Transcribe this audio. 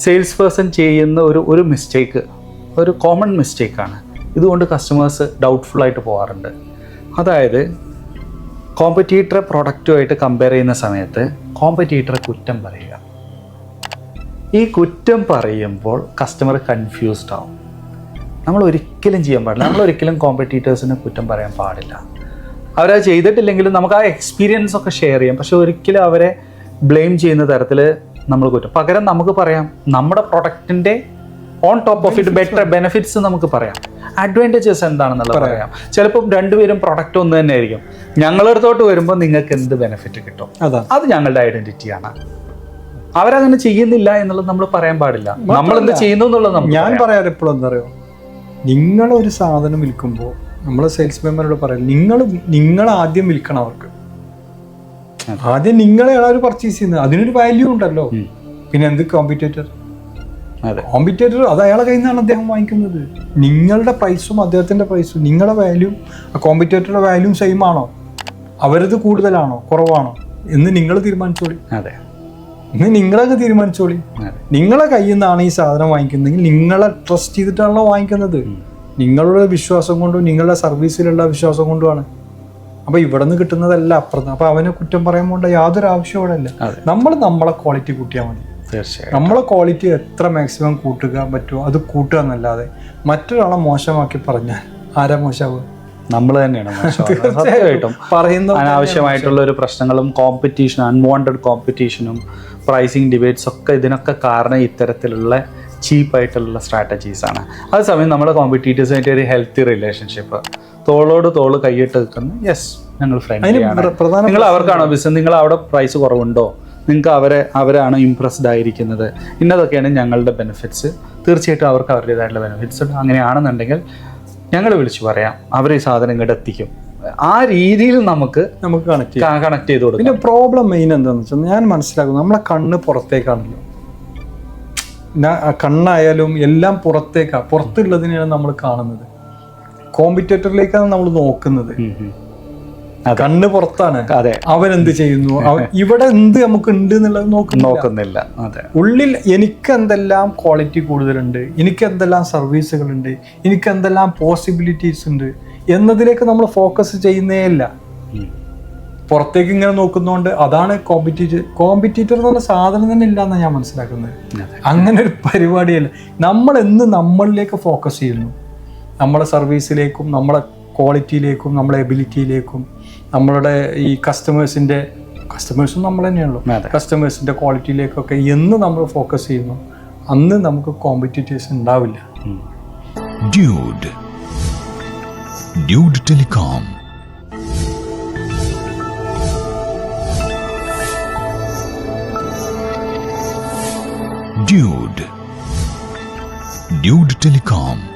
Sales person ചെയ്യുന്ന ഒരു ഒരു മിസ്റ്റേക്ക് ഒരു കോമൺ മിസ്റ്റേക്കാണ് ഇതുകൊണ്ട് കസ്റ്റമേഴ്സ് ഡൗട്ട്ഫുൾ ആയിട്ട് പോകാറുണ്ട് അതായത് കോമ്പറ്റീറ്ററെ പ്രൊഡക്റ്റുമായിട്ട് കമ്പയർ ചെയ്യുന്ന സമയത്ത് കോമ്പറ്റീറ്ററെ കുറ്റം പറയുക. ഈ കുറ്റം പറയുമ്പോൾ കസ്റ്റമർ കൺഫ്യൂസ്ഡ് ആവും. നമ്മൾ ഒരിക്കലും ചെയ്യാൻ പാടില്ല. നമ്മൾ ഒരിക്കലും കോമ്പറ്റീറ്റേഴ്സിന് കുറ്റം പറയാൻ പാടില്ല. അവരത് ചെയ്തിട്ടില്ലെങ്കിലും നമുക്ക് ആ എക്സ്പീരിയൻസ് ഒക്കെ ഷെയർ ചെയ്യാം. പക്ഷെ ഒരിക്കലും അവരെ ബ്ലെയിം ചെയ്യുന്ന തരത്തിൽ നമ്മൾ കുറ്റം. പകരം നമുക്ക് പറയാം നമ്മുടെ പ്രൊഡക്റ്റിന്റെ on top of it better benefits നമുക്ക് പറയാം. അഡ്വാന്റേജസ് എന്താണെന്നുള്ളത് പറയാം. ചിലപ്പം രണ്ടുപേരും പ്രൊഡക്റ്റ് ഒന്ന് തന്നെ ആയിരിക്കും. ഞങ്ങളുടെ അടുത്തോട്ട് വരുമ്പോൾ നിങ്ങൾക്ക് എന്ത് ബെനിഫിറ്റ് കിട്ടും? അതാ. ഞങ്ങളുടെ ഐഡന്റിറ്റിയാണ് അവരങ്ങനെ ചെയ്യുന്നില്ല എന്നുള്ളത് നമ്മൾ പറയാൻ പാടില്ല. നമ്മൾ എന്ത് ചെയ്യുന്നു എന്നുള്ളത് ഞാൻ പറയാം. പറയാറ് എപ്പോഴും എന്താ പറയുക നിങ്ങൾ ഒരു സാധനം വിൽക്കുമ്പോൾ നമ്മൾ സെയിൽസ് മെമ്പറോട് പറയാം നിങ്ങൾ നിങ്ങൾ ആദ്യം വിൽക്കണം അവർക്ക്. ആദ്യം നിങ്ങളെയാണ് അവർ പർച്ചേസ് ചെയ്യുന്നത്. അതിനൊരു വാല്യൂ ഉണ്ടല്ലോ. പിന്നെ എന്ത് കോമ്പറ്റേറ്റർ കോമ്പറ്റേറ്റർ അത് അയാളെ കയ്യിൽ നിന്നാണ് അദ്ദേഹം വാങ്ങിക്കുന്നത്. നിങ്ങളുടെ പ്രൈസും അദ്ദേഹത്തിന്റെ പ്രൈസും നിങ്ങളുടെ വാല്യൂ കോമ്പറ്റേറ്ററുടെ വാല്യൂ സെയിം ആണോ? അവരത് കൂടുതലാണോ? കുറവാണോ? എന്ന് നിങ്ങൾ തീരുമാനിച്ചോളി. അതെ. ഇന്ന് നിങ്ങളൊക്കെ തീരുമാനിച്ചോളി. നിങ്ങളെ കയ്യിൽ നിന്നാണ് ഈ സാധനം വാങ്ങിക്കുന്നതെങ്കിൽ നിങ്ങളെ ട്രസ്റ്റ് ചെയ്തിട്ടാണല്ലോ വാങ്ങിക്കുന്നത്. നിങ്ങളുടെ വിശ്വാസം കൊണ്ടും നിങ്ങളുടെ സർവീസിലുള്ള വിശ്വാസം കൊണ്ടുമാണ്. അപ്പൊ ഇവിടെ നിന്ന് കിട്ടുന്നതല്ല അപ്പുറത്ത്. അപ്പൊ അവനെ കുറ്റം പറയാൻ പോണ്ട യാതൊരു ആവശ്യവും ഇവിടെ ഇല്ല നമ്മൾ നമ്മളെ ക്വാളിറ്റി കൂട്ടിയാൽ മതി. തീർച്ചയായും നമ്മളെ ക്വാളിറ്റി എത്ര മാക്സിമം കൂട്ടുക പറ്റുമോ അത് കൂട്ടുക എന്നല്ലാതെ മറ്റൊരാളെ മോശമാക്കി പറഞ്ഞാൽ ആരാ മോശമാവുക? നമ്മൾ തന്നെയാണ് തീർച്ചയായിട്ടും. സത്യമായിട്ടും. പറയുന്ന അനാവശ്യമായിട്ടുള്ള ഒരു പ്രശ്നങ്ങളും കോമ്പറ്റീഷൻ അൺവാണ്ടഡ് കോമ്പറ്റീഷനും പ്രൈസിങ് ഡിബേറ്റ്സ് ഒക്കെ ഇതിനൊക്കെ കാരണം ഇത്തരത്തിലുള്ള ചീപ്പായിട്ടുള്ള സ്ട്രാറ്റജീസ് ആണ്. അതേസമയം നമ്മുടെ കോമ്പറ്റീറ്റേഴ്സായിട്ട് ഒരു ഹെൽത്തി റിലേഷൻഷിപ്പ് തോളോട് തോൾ കൈയിട്ട് നിൽക്കുന്നു. യെസ് ഞങ്ങൾ അതിന് ഫ്രണ്ട്ലി ആണ്. പ്ര- പ്രധാന നിങ്ങൾ അവർക്കാണോ ബിസിനസ് നിങ്ങൾ അവിടെ പ്രൈസ് കുറവുണ്ടോ? നിങ്ങൾക്ക് അവരെ അവരാണ് ഇംപ്രസ്ഡ് ആയിരിക്കുന്നത്. ഇന്നതൊക്കെയാണ് ഞങ്ങളുടെ ബെനിഫിറ്റ്സ് തീർച്ചയായിട്ടും അവർക്ക് അവരുടേതായിട്ടുള്ള ബെനിഫിറ്റ്സ് ഉണ്ട്. അങ്ങനെയാണെന്നുണ്ടെങ്കിൽ ഞങ്ങൾ വിളിച്ചു പറയാം. അവർ ഈ സാധനം ഇങ്ങോട്ട് എത്തിക്കും. ആ രീതിയിൽ നമുക്ക് നമുക്ക് കണക്ട് ചെയ്യാം. കണക്ട് ചെയ്ത് കൊടുക്കും. പിന്നെ പ്രോബ്ലം മെയിൻ എന്താണെന്ന് വെച്ചാൽ ഞാൻ മനസ്സിലാക്കുന്നു. നമ്മളെ കണ്ണ് പുറത്തേക്കാണല്ലോ. കണ്ണായാലും എല്ലാം പുറത്തേക്കാണ് പുറത്തുള്ളതിനെയാണ് നമ്മൾ കാണുന്നത്. കോമ്പറ്റേറ്ററിലേക്കാണ് നമ്മൾ നോക്കുന്നത്. കണ്ണ് പുറത്താണ്. അതെ. അവരെന്ത് ചെയ്യുന്നു? ഇവിടെ എന്ത് നമുക്ക് ഉണ്ട് എന്നുള്ളത് നോക്കുന്നു നോക്കുന്നില്ല. അതെ. ഉള്ളിൽ എനിക്ക് എന്തെല്ലാം ക്വാളിറ്റി കൂടുതലുണ്ട്? എനിക്ക് എന്തെല്ലാം സർവീസുകളുണ്ട് എനിക്ക് എന്തെല്ലാം പോസിബിലിറ്റീസ് ഉണ്ട്? എന്നതിലേക്ക് നമ്മൾ ഫോക്കസ് ചെയ്യുന്നേ ഇല്ല ഉം. പുറത്തേക്ക് ഇങ്ങനെ നോക്കുന്നതുകൊണ്ട് അതാണ് കോമ്പറ്റീറ്റർ കോമ്പറ്റീറ്റർ എന്ന് പറഞ്ഞ സാധനം തന്നെ ഇല്ല എന്നാണ് ഞാൻ മനസ്സിലാക്കുന്നത്. അങ്ങനെ ഒരു പരിപാടിയല്ല. നമ്മൾ എന്ന് നമ്മളിലേക്ക് ഫോക്കസ് ചെയ്യുന്നു. നമ്മളെ സർവീസിലേക്കും നമ്മുടെ ക്വാളിറ്റിയിലേക്കും നമ്മുടെ എബിലിറ്റിയിലേക്കും നമ്മളുടെ ഈ കസ്റ്റമേഴ്സിന്റെ കസ്റ്റമേഴ്സും നമ്മൾ തന്നെയാണല്ലോ. കസ്റ്റമേഴ്സിന്റെ ക്വാളിറ്റിയിലേക്കൊക്കെ എന്ന് നമ്മൾ ഫോക്കസ് ചെയ്യുന്നു. അന്ന് നമുക്ക് കോമ്പറ്റീറ്റേഴ്സ് ഉണ്ടാവില്ല. Dude dude telecom dude dude Telecom.